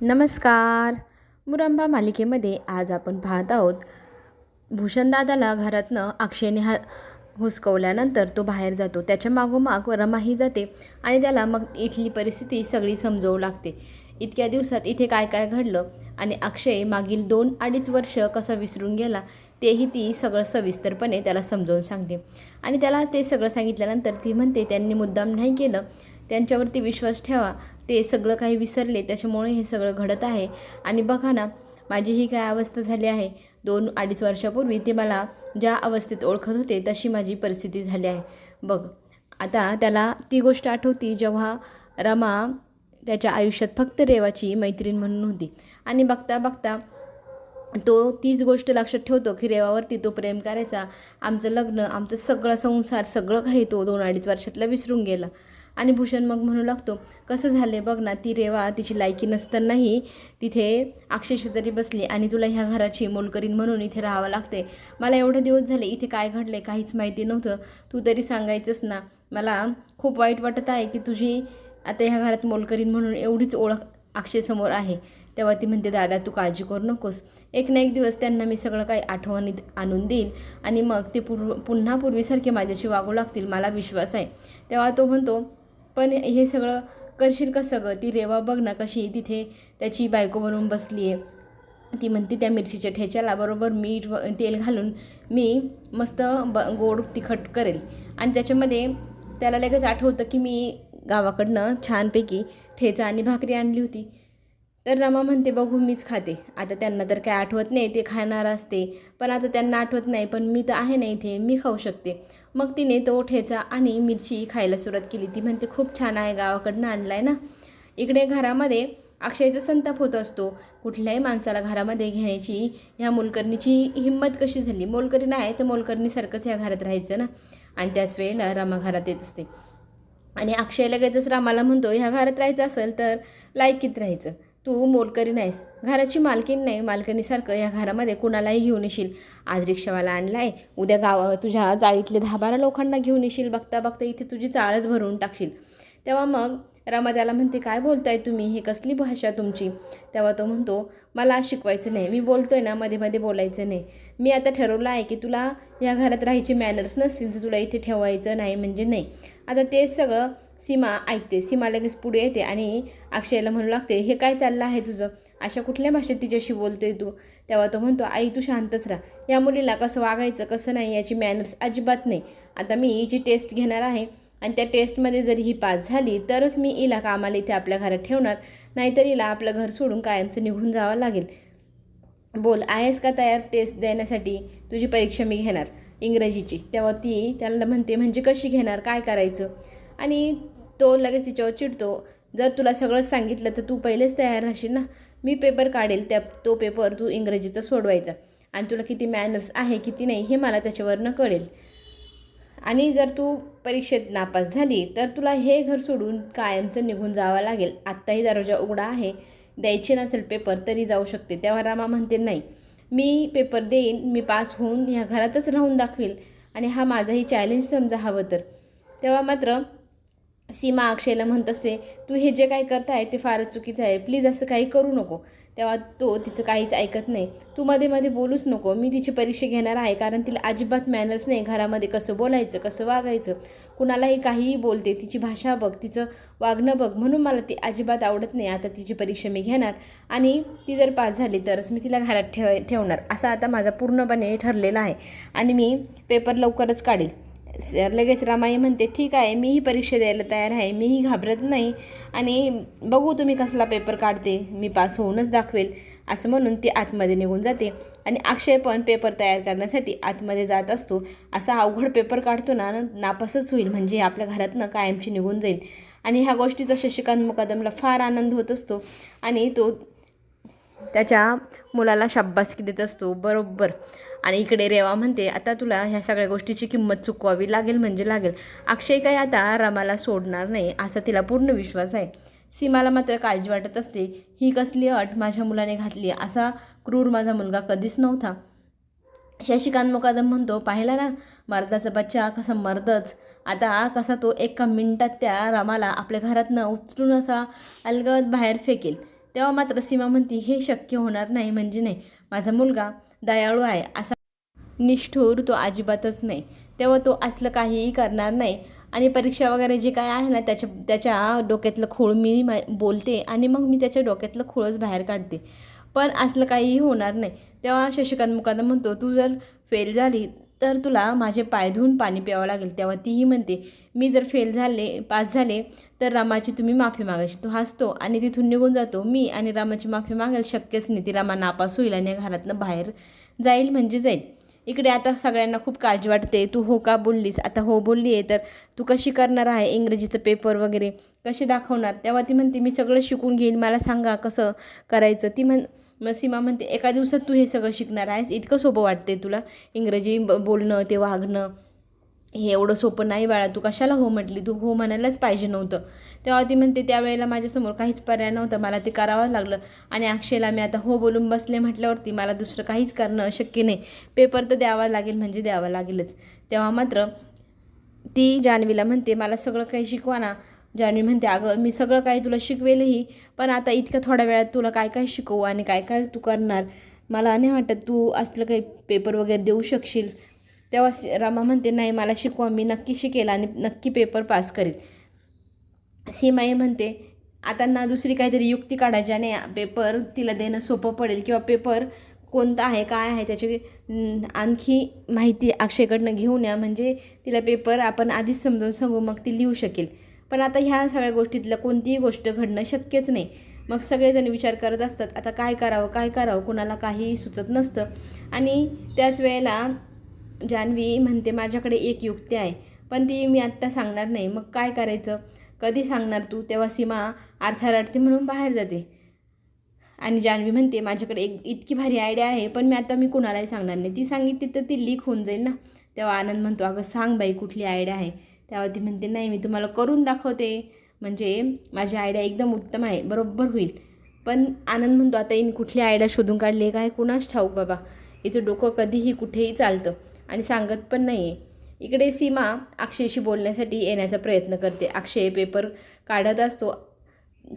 नमस्कार. मुरंबा मालिकेमध्ये आज आपण पाहत आहोत भूषणदादाला घरातनं अक्षयने हा हुसकवल्यानंतर तो बाहेर जातो. त्याच्या मागोमाग रमाही जाते आणि त्याला मग इथली परिस्थिती सगळी समजवू लागते. इतक्या दिवसात इथे काय काय घडलं आणि अक्षय मागील दोन अडीच वर्ष कसा विसरून गेला तेही ती सगळं सविस्तरपणे त्याला समजावून सांगते. आणि त्याला ते सगळं सांगितल्यानंतर ती म्हणते त्यांनी मुद्दाम नाही केलं. त्यांच्यावरती विश्वास ठेवा. ते सगळं काही विसरले त्याच्यामुळे हे सगळं घडत आहे. आणि बघा ना माझी ही काय अवस्था झाली आहे. दोन अडीच वर्षापूर्वी ते मला ज्या अवस्थेत ओळखत होते तशी माझी परिस्थिती झाली आहे. बघ आता त्याला ती गोष्ट आठवती जेव्हा रमा त्याच्या आयुष्यात फक्त रेवाची मैत्रीण म्हणून होती. आणि बघता बघता तो तीच गोष्ट लक्षात ठेवतो की रेवावरती तो प्रेम करायचा. आमचं लग्न आमचं सगळं संसार सगळं काही तो दोन अडीच वर्षातला विसरून गेला. आणि भूषण मग म्हणू लागतो कसं झालं बघ ना ती रेवा तिची लायकी नसतानाही तिथे अक्षरशः तरी बसली आणि तुला ह्या घराची मोलकरीण म्हणून इथे राहावं लागते मला एवढे दिवस झाले इथे काय घडले काहीच माहिती नव्हतं. तू तरी सांगायचंच ना मला खूप वाईट वाटत आहे की तुझी आता ह्या घरात मोलकरीण म्हणून एवढीच ओळख अक्षयसमोर आहे. तेव्हा ती म्हणते दादा तू काळजी करू नकोस. एक ना एक दिवस त्यांना मी सगळं काही आठवणीत आणून देईन आणि मग ते पूर्व पुन्हा पूर्वीसारखे माझ्याशी वागू लागतील मला विश्वास आहे. तेव्हा तो म्हणतो पण हे सगळं करशील कसं गं ती रेवा बघ ना कशी तिथे त्याची बायको बनवून बसली आहे. ती म्हणते त्या मिरचीच्या ठेच्याला बरोबर मीठ व तेल घालून मी मस्त ब गोड तिखट करेल. आणि त्याच्यामध्ये त्याला लगेच आठवतं की मी गावाकडनं छानपैकी ठेचा आणि भाकरी आणली होती. तर रमा म्हणते बघू मीच खाते. आता त्यांना तर काय आठवत नाही ते खाणार असते. पण आता त्यांना आठवत नाही पण मी तर आहे ना इथे मी खाऊ शकते. मग तिने तो ठेचा आणि मिरची खायला सुरुवात केली. ती म्हणते खूप छान आहे गावाकडनं आणला आहे ना. इकडे घरामध्ये अक्षयचा संताप होत असतो. कुठल्याही माणसाला घरामध्ये घेण्याची ह्या मोलकर्णीची हिंमत कशी झाली? मोलकरी नाही तर मोलकर्णीसारखंच ह्या घरात राहायचं ना? आणि त्याच वेळेला रमा घरात येत असते. आणि अक्षय लगेचच रामाला म्हणतो ह्या घरात राहायचं असेल तर लायकीत राहायचं. तू मोलकरी नाहीस. घराची मालकीन नाही मालकिनीसारखं या घरामध्ये कुणालाही घेऊन येशील. आज रिक्षावाला आणला आहे उद्या गाव तुझ्या चाळीतले दहा बारा लोकांना घेऊन येशील. बघता बघता इथे तुझी चाळच भरून टाकशील. तेव्हा मग रमा त्याला म्हणते काय बोलताय तुम्ही? हे कसली भाषा तुमची? तेव्हा तो म्हणतो मला शिकवायचं नाही. मी बोलतोय ना मध्ये मध्ये बोलायचं नाही. मी आता ठरवलं आहे की तुला या घरात राहायचे मॅनर्स नसतील तर तुला इथे ठेवायचं नाही म्हणजे नाही. आता तेच सगळं सीमा ऐकते सीमा लगेच पुढे येते आणि अक्षयला म्हणू लागते हे काय चाललं आहे तुझं? अशा कुठल्या भाषेत तिच्याशी बोलतोय तू? तेव्हा तो म्हणतो आई तू शांतच राहा. या मुलीला कसं वागायचं कसं नाही याची मॅनर्स अजिबात नाही. आता मी हिची टेस्ट घेणार आहे आणि त्या टेस्टमध्ये जर ही पास झाली तरच मी हिला कामाला इथे आपल्या घरात ठेवणार. नाहीतर हिला आपलं घर सोडून कायमचं निघून जावं लागेल. बोल आहेस का तयार टेस्ट देण्यासाठी? तुझी परीक्षा मी घेणार. इंग्रजीची. तेव्हा ती त्याला म्हणते म्हणजे कशी घेणार? काय करायचं? आणि तो लगेच तिच्यावर चिडतो. जर तुला सगळंच सांगितलं तर तू पहिलेच तयार राहशील ना? मी पेपर काढेल त्या तो पेपर तू इंग्रजीचा सोडवायचा. आणि तुला किती मॅनर्स आहे किती नाही हे मला त्याच्यावरनं कळेल. आणि जर तू परीक्षेत नापास झाली तर तुला हे घर सोडून कायमचं निघून जावं लागेल. आत्ताही दरवाजा उघडा आहे. द्यायचे नसेल पेपर तरी जाऊ शकते. तेव्हा रामा म्हणते नाही. मी पेपर देईन. मी पास होऊन ह्या घरातच राहून दाखवेल. आणि हा माझाही चॅलेंज समजा हवं तर. तेव्हा मात्र सीमा अक्षयला म्हणत असते तू हे जे काही करताय ते फारच चुकीचं आहे. प्लीज असं काही करू नको. तेव्हा तो तिचं काहीच ऐकत नाही. तू मध्ये मध्ये बोलूच नको. मी तिची परीक्षा घेणार आहे कारण तिला अजिबात मॅनर्स नाही. घरामध्ये कसं बोलायचं कसं वागायचं? कुणालाही काहीही बोलते. तिची भाषा बघ तिचं वागणं बघ. म्हणून मला ती अजिबात आवडत नाही. आता तिची परीक्षा मी घेणार आणि ती जर पास झाली तरच मी तिला घरात ठेव ठेवणार. असा आता माझा पूर्णपणे ठरलेला आहे आणि मी पेपर लवकरच काढेल. लगेच रामाई म्हणते ठीक आहे मीही परीक्षा द्यायला तयार आहे मीही घाबरत नाही आणि बघू तुम्ही कसला पेपर काढते मी पास होऊनच दाखवेल असं म्हणून ती आतमध्ये निघून जाते आणि अक्षय पण पेपर तयार करण्यासाठी आतमध्ये जात असतो. असा अवघड पेपर काढतो ना नापासच होईल म्हणजे आपल्या घरातनं कायमची निघून जाईल. आणि ह्या गोष्टीचा शशिकांत मुकादमला फार आनंद होत असतो आणि तो त्याच्या मुलाला शाब्बासकी देत असतो बरोबर. आणि इकडे रेवा म्हणते आता तुला ह्या सगळ्या गोष्टीची किंमत चुकवावी लागेल म्हणजे लागेल. अक्षय काय आता रमाला सोडणार नाही असा तिला पूर्ण विश्वास आहे. सीमाला मात्र काळजी वाटत असते ही कसली अट माझ्या मुलाने घातली असा क्रूर माझा मुलगा कधीच नव्हता. शशिकांत मुकादम म्हणतो पाहिला ना मर्दाचा बच्चा कसा मर्दच. आता कसा तो एका मिनिटात त्या रामाला आपल्या घरातनं उचलून असा अलगद बाहेर फेकेल. तेव्हा मात्र सीमा म्हणती हे शक्य होणार नाही म्हणजे नाही. माझा मुलगा दयाळू आहे असा निष्ठूर तो अजिबातच नाही. तेव्हा तो असलं काहीही करणार नाही. आणि परीक्षा वगैरे जे काय आहे ना त्याच्या त्याच्या डोक्यातलं खूळ मी मा बोलते आणि मग मी त्याच्या डोक्यातलं खूळच बाहेर काढते. पण असलं काहीही होणार नाही. तेव्हा शशिकांत मुकादम म्हणतो तू जर फेल झाली तर तुला माझे पाय धुवून पाणी प्यावं लागेल. तेव्हा तीही म्हणते मी जर फेल झाले पास झाले तर रामाची तुम्ही माफी मागायची. तो हसतो आणि तिथून निघून जातो. मी आणि रामाची माफी मागायला शक्यच नाही. ती रामा नापास होईल आणि घरातनं बाहेर जाईल म्हणजे जाईल. इकडे आता सगळ्यांना खूप काळजी वाटते. तू हो का बोललीस? आता हो बोलली आहे तर तू कशी करणार आहे इंग्रजीचं पेपर वगैरे? कसे दाखवणार? तेव्हा ती म्हणते मी सगळं शिकून घेईन. मला सांगा कसं करायचं. ती म्हण मग सीमा म्हणते एका दिवसात तू हे सगळं शिकणार आहेस? इतकं सोपं वाटते तुला इंग्रजी ब बोलणं ते वागणं? हे एवढं सोपं नाही बाळा. तू कशाला हो म्हटली? तू हो म्हणायलाच पाहिजे नव्हतं. तेव्हा ती म्हणते त्यावेळेला माझ्यासमोर काहीच पर्याय नव्हता मला ते करावं लागलं. आणि अक्षयला मी आता हो बोलून बसले म्हटल्यावरती मला दुसरं काहीच करणं शक्य नाही. पेपर तर द्यावा लागेल म्हणजे द्यावा लागेलच. तेव्हा मात्र ती जान्हवीला म्हणते मला सगळं काही शिकवा ना. जान्हवी म्हणते अगं मी सगळं काही तुला शिकवेलही पण आता इतक्या थोड्या वेळात तुला काय काय शिकवू आणि काय काय तू करणार? मला नाही वाटत तू असलं काही पेपर वगैरे देऊ शकशील. तेव्हा रामा रमा म्हणते नाही मला शिकवा मी नक्की शिकेल आणि नक्की पेपर पास करेल. सीमाई म्हणते आता ना दुसरी काहीतरी युक्ती काढायची आणि पेपर तिला देणं सोपं पडेल किंवा पेपर कोणता आहे काय आहे त्याची आणखी माहिती अक्षयकडनं घेऊन या. म्हणजे तिला पेपर आपण आधीच समजून सांगू मग ती लिहू शकेल. पण आता ह्या सगळ्या गोष्टीतलं कोणतीही गोष्ट घडणं शक्यच नाही. मग सगळेजण विचार करत असतात आता काय करावं काय करावं? कुणाला काहीही सुचत नसतं. आणि त्याच वेळेला जान्हवी म्हणते माझ्याकडे एक युक्ती आहे पण ती मी आत्ता सांगणार नाही. मग काय करायचं? कधी सांगणार तू? तेव्हा सीमा अर्थात म्हणून बाहेर जाते. आणि जान्हवी म्हणते माझ्याकडे एक इतकी भारी आयडिया आहे पण मी आता मी कुणालाही सांगणार नाही. ती सांगितली तर ती लीक होऊन जाईल ना. तेव्हा आनंद म्हणतो अगं सांग बाई कुठली आयडिया आहे? तेव्हा ती म्हणते नाही मी तुम्हाला करून दाखवते. म्हणजे माझी आयडिया एकदम उत्तम आहे बरोबर होईल. पण आनंद म्हणतो आता इन कुठली आयडिया शोधून काढली आहे काय? कुणाच ठाऊक बाबा? हिचं डोकं कधीही कुठेही चालतं. आणि सांगत पण नाही आहे इकडे सीमा अक्षयशी बोलण्यासाठी येण्याचा प्रयत्न करते. अक्षय पेपर काढत असतो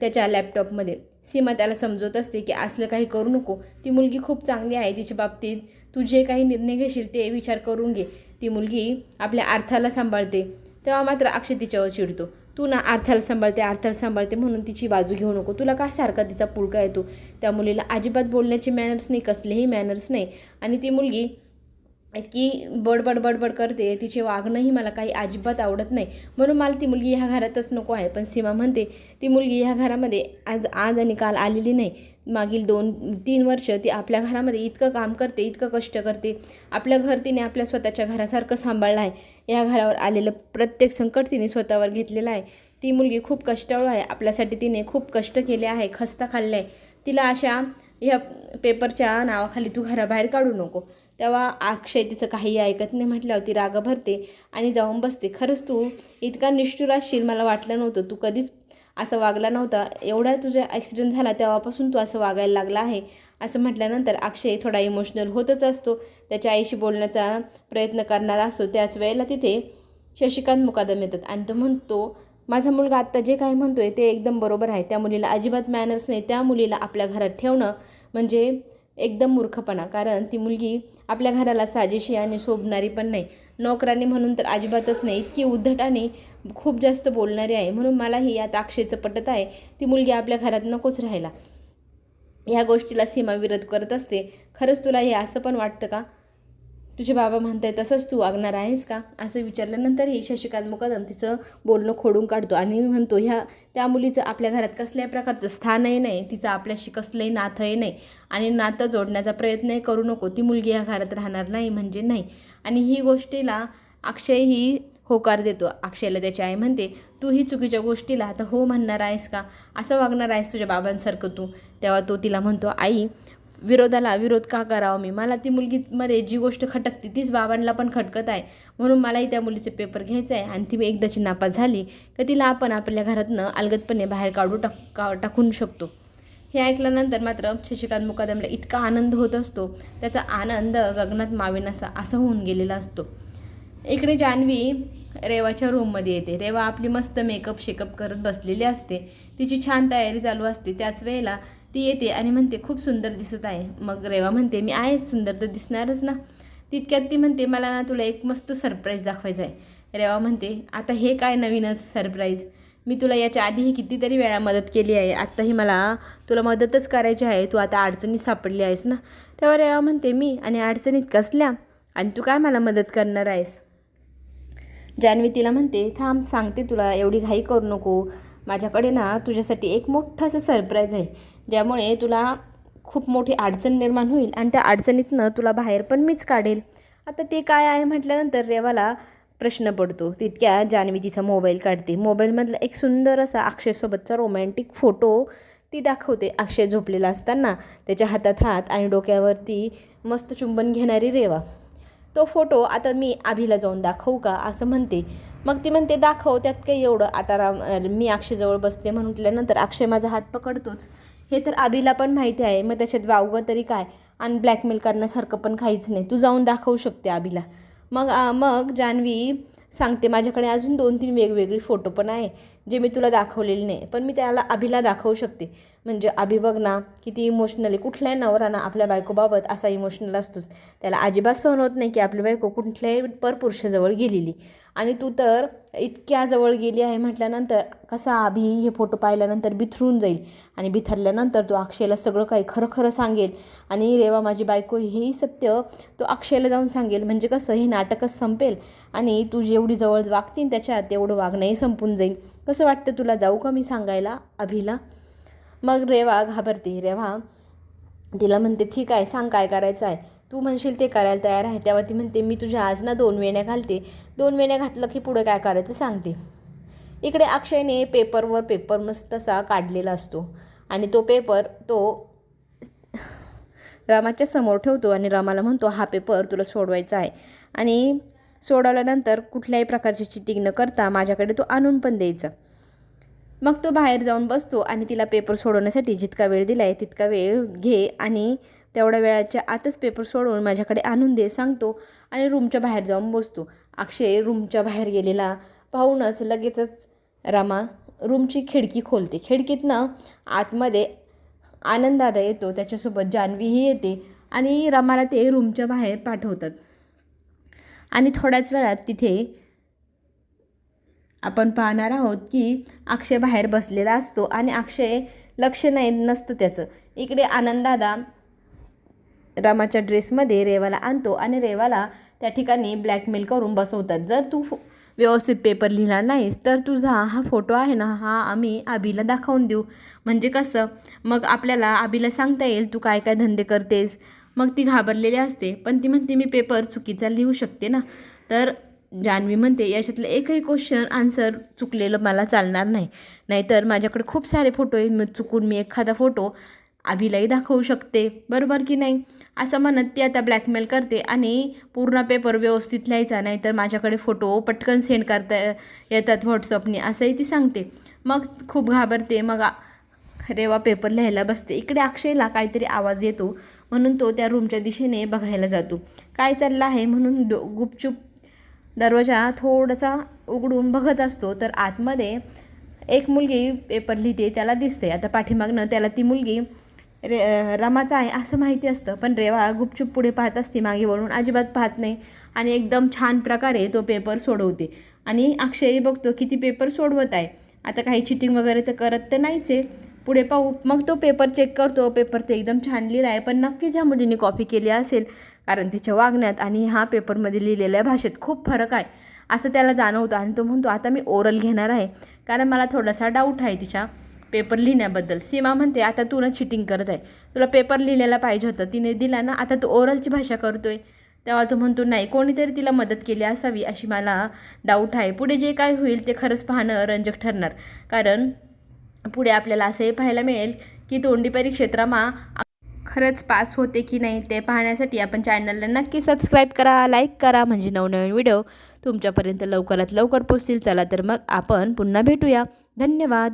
त्याच्या लॅपटॉपमध्ये. सीमा त्याला समजवत असते की असलं काही करू नको. ती मुलगी खूप चांगली आहे. तिच्या बाबतीत तू जे काही निर्णय घेशील ते विचार करून घे. ती मुलगी आपल्या अर्थाला सांभाळते. तेव्हा मात्र अक्षय तिच्यावर चिडतो. तू ना अर्थाला सांभाळते अर्थाला सांभाळते म्हणून तिची बाजू घेऊ नको. तुला काय सारखा तिचा पुळका येतो? त्या मुलीला अजिबात बोलण्याचे मॅनर्स नाही कसलेही मॅनर्स नाही. आणि ती मुलगी इतकी बडबड बडबड करते. तिचे वागणंही मला काही अजिबात आवडत नाही. म्हणून मला ती मुलगी ह्या घरातच नको आहे. पण सीमा म्हणते ती मुलगी ह्या घरामध्ये आज आज आणि काल आलेली नाही. मागील दोन तीन वर्ष ती आपल्या घरामध्ये इतकं काम करते इतकं कष्ट करते. आपलं घर तिने आपल्या स्वतःच्या घरासारखं सांभाळलं आहे. या घरावर आलेलं प्रत्येक संकट तिने स्वतःवर घेतलेलं आहे. ती मुलगी खूप कष्टाळू आहे. आपल्यासाठी तिने खूप कष्ट केले आहे. खस्ता खाल्ले आहे तिला अशा ह्या पेपरच्या नावाखाली तू घराबाहेर काढू नको. तेव्हा अक्षय तिचं काही ऐकत नाही म्हटल्यावर ती राग भरते आणि जाऊन बसते. खरंच तू इतका निष्ठुर असशील मला वाटलं नव्हतं. तू कधीच असं वागला नव्हता. एवढा तुझा ॲक्सिडेंट झाला तेव्हापासून तू असं वागायला लागला आहे. असं म्हटल्यानंतर अक्षय थोडा इमोशनल होतच असतो. त्याच्या आईशी बोलण्याचा प्रयत्न करणारा असतो. त्याच वेळेला तिथे शशिकांत मुकादम येतात आणि तो म्हणतो माझा मुलगा आत्ता जे काही आहे ते एकदम बरोबर आहे. त्या मुलीला अजिबात मॅनर्स नाही. त्या मुलीला आपल्या घरात ठेवणं म्हणजे एकदम मूर्खपणा. कारण ती मुलगी आपल्या घराला साजेशी आणि शोभणारी पण नाही. नोकरांनी म्हणून तर अजिबातच नाही. इतकी उद्धट आणि खूप जास्त बोलणारी आहे. म्हणून मलाही यात आक्षेचं पटत आहे. ती मुलगी आपल्या घरात नकोच राहायला. ह्या गोष्टीला सीमा विरोध करत असते. खरंच तुला हे असं पण वाटतं का? तुझे बाबा म्हणताय तसंच तू वागणार आहेस का? असं विचारल्यानंतरही शशिकांत मुकदम तिचं बोलणं खोडून काढतो. आणि म्हणतो ह्या त्या मुलीचं आपल्या घरात कसल्याही प्रकारचं स्थानही नाही. तिचं आपल्याशी कसलंही नातंही नाही. आणि नातं जोडण्याचा प्रयत्नही करू नको. ती मुलगी ह्या घरात राहणार नाही म्हणजे नाही. आणि ही गोष्टीला अक्षय ही होकार देतो. अक्षयला त्याची आई म्हणते तू ही चुकीच्या गोष्टीला आता हो म्हणणार आहेस का? असं वागणार आहेस तुझ्या बाबांसारखं तू. तेव्हा तो तिला म्हणतो आई विरोधाला विरोध का करावा मी? मला ती मुलगीमध्ये जी गोष्ट खटकते तीच बाबांना पण खटकत आहे. म्हणून मलाही त्या मुलीचे पेपर घ्यायचं आहे आणि ती एकदाची नापास झाली का तिला आपण आपल्या घरातनं अलगदपणे बाहेर काढू टाक का टाकून शकतो. हे ऐकल्यानंतर मात्र शशिकांत मुकादमला इतका आनंद होत असतो. त्याचा आनंद गगनात मावेनासा असं होऊन गेलेला असतो. इकडे जान्हवी रेवाच्या रूममध्ये येते. रेवा आपली मस्त मेकअप शेकअप करत बसलेली असते. तिची छान तयारी चालू असते. त्याच वेळेला ती येते आणि म्हणते खूप सुंदर दिसत आहे. मग रेवा म्हणते मी आहेच सुंदर तर दिसणारच ना. तितक्यात ती म्हणते मला ना तुला एक मस्त सरप्राईज दाखवायचा आहे. रेवा म्हणते आता हे काय नवीनच सरप्राईज मी तुला याच्या आधीही कितीतरी वेळा मदत केली आहे. आत्ताही मला तुला मदतच करायची आहे. तू आता अडचणीत सापडली आहेस ना? तेव्हा रेवा म्हणते मी आणि अडचणीत कसल्या? आणि तू काय मला मदत करणार आहेस? जान्हवी तिला म्हणते थांब सांगते तुला. एवढी घाई करू नको. माझ्याकडे ना तुझ्यासाठी एक मोठं असं सरप्राईज आहे. ज्यामुळे तुला खूप मोठी अडचण निर्माण होईल आणि त्या अडचणीतनं तुला बाहेर पण मीच काढेल. आता ते काय आहे म्हटल्यानंतर रेवाला प्रश्न पडतो. तितक्या जान्हवी तिचा मोबाईल काढते. मोबाईलमधला एक सुंदर असा अक्षयसोबतचा रोमॅन्टिक फोटो ती दाखवते अक्षय झोपलेला असताना. त्याच्या हातात हात आणि डोक्यावरती मस्त चुंबन घेणारी रेवा. तो फोटो आता मी आभीला जाऊन दाखवू का? असं म्हणते. मग ती म्हणते दाखव त्यात काही एवढं. आता राम मी अक्षयजवळ बसते म्हटल्यानंतर अक्षय माझा हात पकडतोच. हे तर आबीला पण माहिती आहे. मग त्याच्यात वावगं तरी काय? आणि ब्लॅकमेल करण्यासारखं पण काहीच नाही. तू जाऊन दाखवू शकते आबीला. मग मग जान्हवी सांगते माझ्याकडे अजून दोन तीन वेगवेगळे फोटो पण आहे. जे मी तुला दाखवलेले नाही पण मी त्याला अभिला दाखवू शकते. म्हणजे अभि बघ ना किती इमोशनली कुठल्याही नवराना आपल्या बायकोबाबत असा इमोशनल असतोच त्याला अजिबात सहन होत नाही की आपली बायको कुठल्याही परपुरुषाजवळ गेलेली. आणि तू तर इतक्या जवळ गेली आहे म्हटल्यानंतर कसा अभि हे फोटो पाहिल्यानंतर बिथरून जाईल? आणि बिथरल्यानंतर तो अक्षयला सगळं काही खरं खरं सांगेल. आणि रेवा माझी बायको हेही सत्य तो अक्षयला जाऊन सांगेल. म्हणजे कसं हे नाटकच संपेल. आणि तू जेवढी जवळ वागतीन त्याच्यात तेवढं वागणंही संपून जाईल. कसं वाटतं तुला? जाऊ का मी सांगायला अभिला? मग रेवा घाबरते. रेवा तिला म्हणते ठीक आहे सांग काय करायचं आहे. तू म्हणशील ते करायला तयार आहे. तेव्हा ती म्हणते मी तुझ्या आज ना दोन वेण्या घालते. दोन वेण्या घातलं की पुढे काय करायचं सांगते. इकडे अक्षयने पेपरवर पेपर मस्त असा काढलेला असतो. आणि तो पेपर तो रामाच्या समोर ठेवतो आणि रामाला म्हणतो हा पेपर तुला सोडवायचा आहे. आणि सोडवल्यानंतर कुठल्याही प्रकारची चिटिंग न करता माझ्याकडे तो आणून पण द्यायचा. मग तो बाहेर जाऊन बसतो आणि तिला पेपर सोडवण्यासाठी जितका वेळ दिला आहे तितका वेळ घे आणि तेवढ्या वेळाच्या आतच पेपर सोडवून माझ्याकडे आणून दे सांगतो आणि रूमच्या बाहेर जाऊन बसतो. अक्षय रूमच्या बाहेर गेलेला पाहूनच लगेचच रामा रूमची खिडकी खोलते. खिडकीतनं आतमध्ये आनंदादा येतो त्याच्यासोबत जान्हवीही येते आणि रमाला ते रूमच्या बाहेर पाठवतात. आणि थोड्याच वेळात तिथे आपण पाहणार आहोत की अक्षय बाहेर बसलेला असतो आणि अक्षय लक्ष नाही नसतं त्याचं. इकडे आनंददादा रामाच्या ड्रेसमध्ये रेवाला आणतो आणि रेवाला त्या ठिकाणी ब्लॅकमेल करून बसवतात. जर तू व्यवस्थित पेपर लिहिला नाहीस तर तुझा हा फोटो आहे ना हा आम्ही आबीला दाखवून देऊ. म्हणजे कसं? मग आपल्याला आबीला सांगता येईल तू काय काय धंदे करतेस? मग ती घाबरलेली असते. पण ती म्हणते मी पेपर चुकीचा लिहू शकते ना? तर जान्हवी म्हणते याच्यातलं एकही क्वेश्चन आन्सर चुकलेलं मला चालणार नाही. नाहीतर माझ्याकडे खूप सारे फोटो आहेत. मग चुकून मी एखादा फोटो आभीलाही दाखवू शकते. बरोबर की नाही? असं म्हणत ती आता ब्लॅकमेल करते आणि पूर्ण पेपर व्यवस्थित लिहायचा. नाही तर माझ्याकडे फोटो पटकन सेंड करता येतात व्हॉट्सअपने असंही ती सांगते. मग खूप घाबरते. मग रेवा पेपर लिहायला बसते. इकडे अक्षयला काहीतरी आवाज येतो. म्हणून तो त्या रूमच्या दिशेने बघायला जातो. काय चाललं आहे म्हणून डो गुपचूप दरवाजा थोडासा उघडून बघत असतो. तर आतमध्ये एक मुलगी पेपर लिहिते त्याला दिसते. आता पाठीमागनं त्याला ती मुलगी रे रमाचा आहे असं माहिती असतं. पण रेवा गुपचूप पुढे पाहत असते. मागे वळून अजिबात पाहत नाही. आणि एकदम छान प्रकारे तो पेपर सोडवते. आणि अक्षयही बघतो की ती पेपर सोडवत आहे. आता काही चिटिंग वगैरे तर करत तर नाहीच आहे. पुढे पाहू. मग तो पेपर चेक करतो. पेपर ते एकदम छान लिहिला आहे पण नक्कीच ह्या मुलीने कॉपी केली असेल. कारण तिच्या वागण्यात आणि ह्या पेपरमध्ये लिहिलेल्या भाषेत खूप फरक आहे. असं त्याला जाणवतं आणि तो म्हणतो आता मी ओरल घेणार आहे. कारण मला थोडासा डाऊट आहे तिच्या पेपर लिहिण्याबद्दल. सीमा म्हणते आता तू ना चिटिंग करत आहे. तुला पेपर लिहिलेला पाहिजे होतं. तिने दिला ना आता तू ओरलची भाषा करतोय. तेव्हा तो म्हणतो नाही कोणीतरी तिला मदत केली असावी अशी मला डाऊट आहे. पुढे जे काय होईल ते खरंच पाहणं रंजक ठरणार. कारण पुढे आपल्याला असंही पाहायला मिळेल की तोंडी परिक्षेत्रमा खरंच पास होते की नाही ते पाहण्यासाठी आपण चॅनलला नक्की सबस्क्राईब करा लाईक करा. म्हणजे नवनवीन व्हिडिओ तुमच्यापर्यंत लवकरात लवकर पोचतील चला तर मग आपण पुन्हा भेटूया. धन्यवाद.